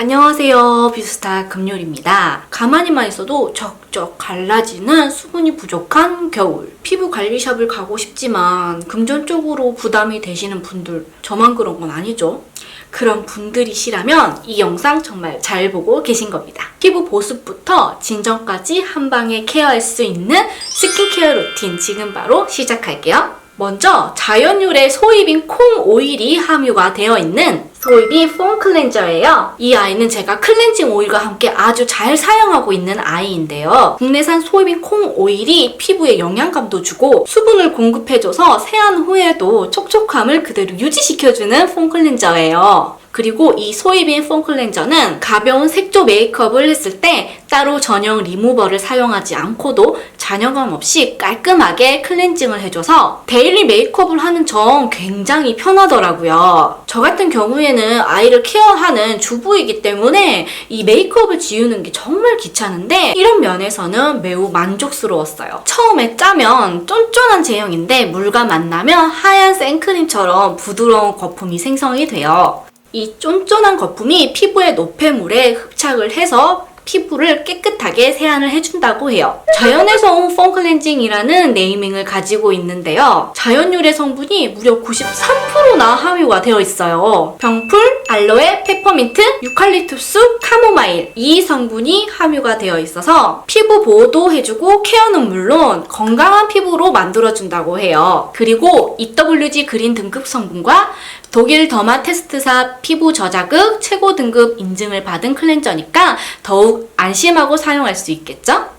안녕하세요. 비스타 금요리입니다. 가만히만 있어도 적적 갈라지는 수분이 부족한 겨울. 피부 관리샵을 가고 싶지만 금전적으로 부담이 되시는 분들, 저만 그런 건 아니죠? 그런 분들이시라면 이 영상 정말 잘 보고 계신 겁니다. 피부 보습부터 진정까지 한 방에 케어할 수 있는 스킨케어 루틴 지금 바로 시작할게요. 먼저 자연유래 소이빈 콩 오일이 함유가 되어 있는 소이빈 폼 클렌저예요. 이 아이는 제가 클렌징 오일과 함께 아주 잘 사용하고 있는 아이인데요. 국내산 소이빈 콩 오일이 피부에 영양감도 주고 수분을 공급해줘서 세안 후에도 촉촉함을 그대로 유지시켜주는 폼 클렌저예요. 그리고 이 소이빈 폼 클렌저는 가벼운 색조 메이크업을 했을 때 따로 전용 리무버를 사용하지 않고도 잔여감 없이 깔끔하게 클렌징을 해줘서 데일리 메이크업을 하는 점 굉장히 편하더라고요. 저 같은 경우에는 아이를 케어하는 주부이기 때문에 이 메이크업을 지우는 게 정말 귀찮은데 이런 면에서는 매우 만족스러웠어요. 처음에 짜면 쫀쫀한 제형인데 물과 만나면 하얀 생크림처럼 부드러운 거품이 생성이 돼요. 이 쫀쫀한 거품이 피부의 노폐물에 흡착을 해서 피부를 깨끗하게 세안을 해준다고 해요. 자연에서 온 폼클렌징이라는 네이밍을 가지고 있는데요. 자연 유래 성분이 무려 93%나 함유가 되어 있어요. 병풀, 알로에, 페퍼민트, 유칼립투스, 카모마일 이 성분이 함유가 되어 있어서 피부 보호도 해주고 케어는 물론 건강한 피부로 만들어준다고 해요. 그리고 EWG 그린 등급 성분과 독일 더마 테스트사 피부 저자극 최고 등급 인증을 받은 클렌저니까 더욱 안심하고 사용할 수 있겠죠?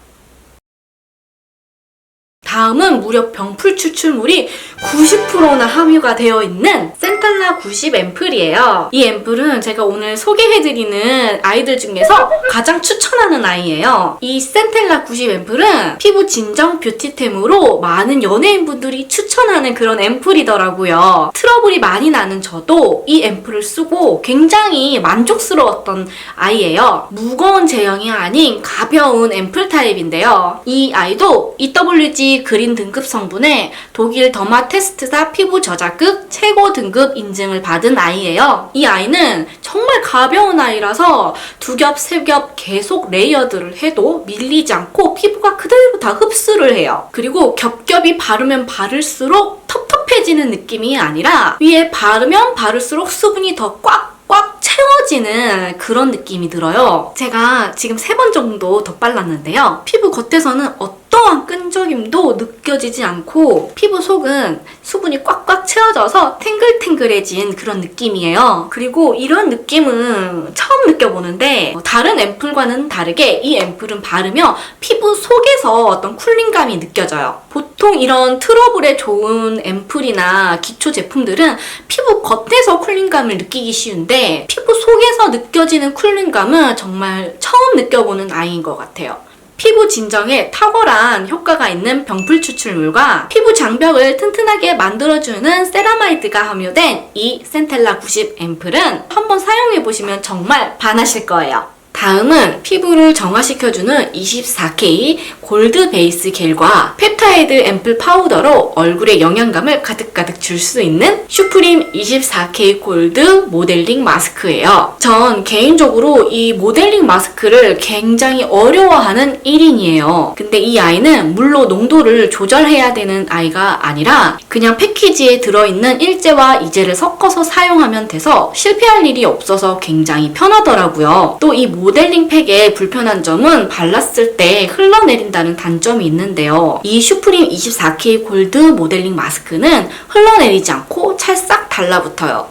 다음은 무려 병풀 추출물이 90%나 함유가 되어 있는 센탈라 90 앰플이에요. 이 앰플은 제가 오늘 소개해드리는 아이들 중에서 가장 추천하는 아이예요. 이 센텔라 90 앰플은 피부 진정 뷰티템으로 많은 연예인분들이 추천 하는 그런 앰플이더라고요. 트러블이 많이 나는 저도 이 앰플을 쓰고 굉장히 만족스러웠던 아이예요. 무거운 제형이 아닌 가벼운 앰플 타입인데요. 이 아이도 EWG 그린 등급 성분에 독일 더마 테스트사 피부 저자극 최고 등급 인증을 받은 아이예요. 이 아이는 정말 가벼운 아이라서 두 겹, 세 겹 계속 레이어드를 해도 밀리지 않고 피부가 그대로 다 흡수를 해요. 그리고 겹겹이 바르면 바를수록 텁텁해지는 느낌이 아니라 위에 바르면 바를수록 수분이 더 꽉꽉 채워지는 그런 느낌이 들어요. 제가 지금 세 번 정도 더 발랐는데요. 피부 겉에서는 어떠한 끈적임도 느껴지지 않고 피부 속은 수분이 꽉꽉 채워져서 탱글탱글해진 그런 느낌이에요. 그리고 이런 느낌은 처 음 느껴보는데 어, 다른 앰플과는 다르게 이 앰플은 바르면 피부 속에서 어떤 쿨링감이 느껴져요. 보통 이런 트러블에 좋은 앰플이나 기초 제품들은 피부 겉에서 쿨링감을 느끼기 쉬운데 피부 속에서 느껴지는 쿨링감은 정말 처음 느껴보는 아이인 것 같아요. 피부 진정에 탁월한 효과가 있는 병풀 추출물과 피부 장벽을 튼튼하게 만들어주는 세라마이드가 함유된 이 센텔라 90 앰플은 한번 사용해보시면 정말 반하실 거예요. 다음은 피부를 정화시켜주는 24K 골드 베이스 겔과 펩타이드 앰플 파우더로 얼굴에 영양감을 가득가득 줄 수 있는 슈프림 24K 골드 모델링 마스크예요. 전 개인적으로 이 모델링 마스크를 굉장히 어려워하는 1인이에요. 근데 이 아이는 물로 농도를 조절해야 되는 아이가 아니라 그냥 패키지에 들어있는 일제와 이제를 섞어서 사용하면 돼서 실패할 일이 없어서 굉장히 편하더라고요. 또 이 모델 링 팩의 불편한 점은 발랐을 때 흘러내린다는 단점이 있는데요. 이 슈프림 24K 골드 모델링 마스크는 흘러내리지 않고 찰싹 달라붙어요.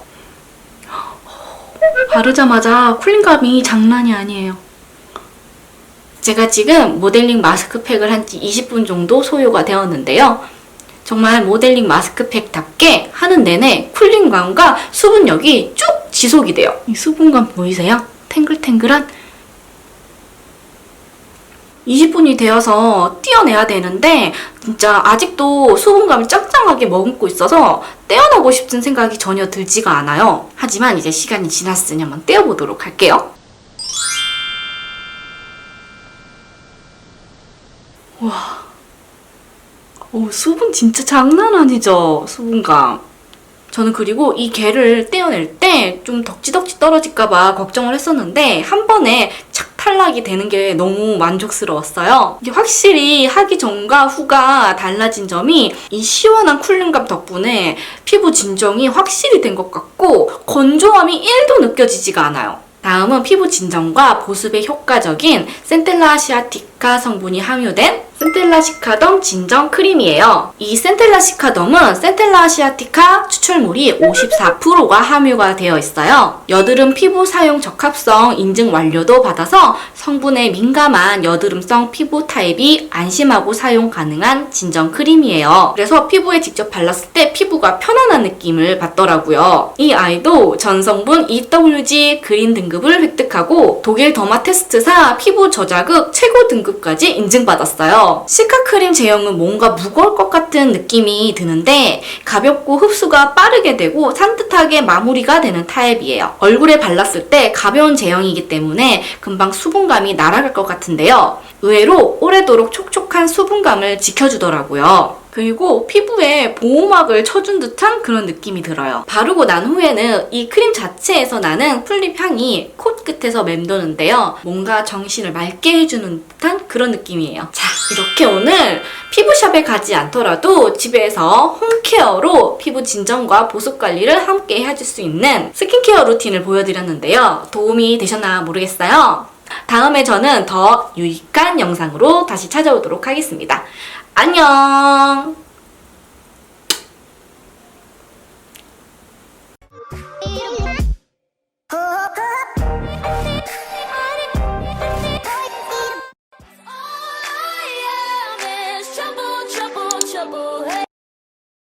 바르자마자 쿨링감이 장난이 아니에요. 제가 지금 모델링 마스크팩을 한 지 20분 정도 소요가 되었는데요. 정말 모델링 마스크팩답게 하는 내내 쿨링감과 수분력이 쭉 지속이 돼요. 이 수분감 보이세요? 탱글탱글한 20분이 되어서 떼어내야 되는데 진짜 아직도 수분감을 짱짱하게 머금고 있어서 떼어내고 싶은 생각이 전혀 들지가 않아요. 하지만 이제 시간이 지났으니 한번 떼어보도록 할게요. 와, 오, 수분 진짜 장난 아니죠? 수분감. 저는 그리고 이 개를 떼어낼 때 좀 덕지덕지 떨어질까봐 걱정을 했었는데 한 번에 착 탈락이 되는 게 너무 만족스러웠어요. 이게 확실히 하기 전과 후가 달라진 점이 이 시원한 쿨링감 덕분에 피부 진정이 확실히 된 것 같고 건조함이 1도 느껴지지가 않아요. 다음은 피부 진정과 보습에 효과적인 센텔라 아시아티카 성분이 함유된 센텔라 시카덤 진정 크림이에요. 이 센텔라 시카덤은 센텔라 아시아티카 추출물이 54%가 함유가 되어 있어요. 여드름 피부 사용 적합성 인증 완료도 받아서 성분에 민감한 여드름성 피부 타입이 안심하고 사용 가능한 진정 크림이에요. 그래서 피부에 직접 발랐을 때 피부가 편안한 느낌을 받더라고요. 이 아이도 전성분 EWG 그린 등급을 획득하고 독일 더마 테스트사 피부 저자극 최고 등급까지 인증받았어요. 시카 크림 제형은 뭔가 무거울 것 같은 느낌이 드는데 가볍고 흡수가 빠르게 되고 산뜻하게 마무리가 되는 타입이에요. 얼굴에 발랐을 때 가벼운 제형이기 때문에 금방 수분감이 날아갈 것 같은데요. 의외로 오래도록 촉촉한 수분감을 지켜주더라고요. 그리고 피부에 보호막을 쳐준 듯한 그런 느낌이 들어요. 바르고 난 후에는 이 크림 자체에서 나는 풀립 향이 콧끝에서 맴도는데요. 뭔가 정신을 맑게 해주는 듯한 그런 느낌이에요. 자, 이렇게 오늘 피부샵에 가지 않더라도 집에서 홈케어로 피부 진정과 보습 관리를 함께 해줄 수 있는 스킨케어 루틴을 보여드렸는데요. 도움이 되셨나 모르겠어요. 다음에 저는 더 유익한 영상으로 다시 찾아오도록 하겠습니다. 안녕!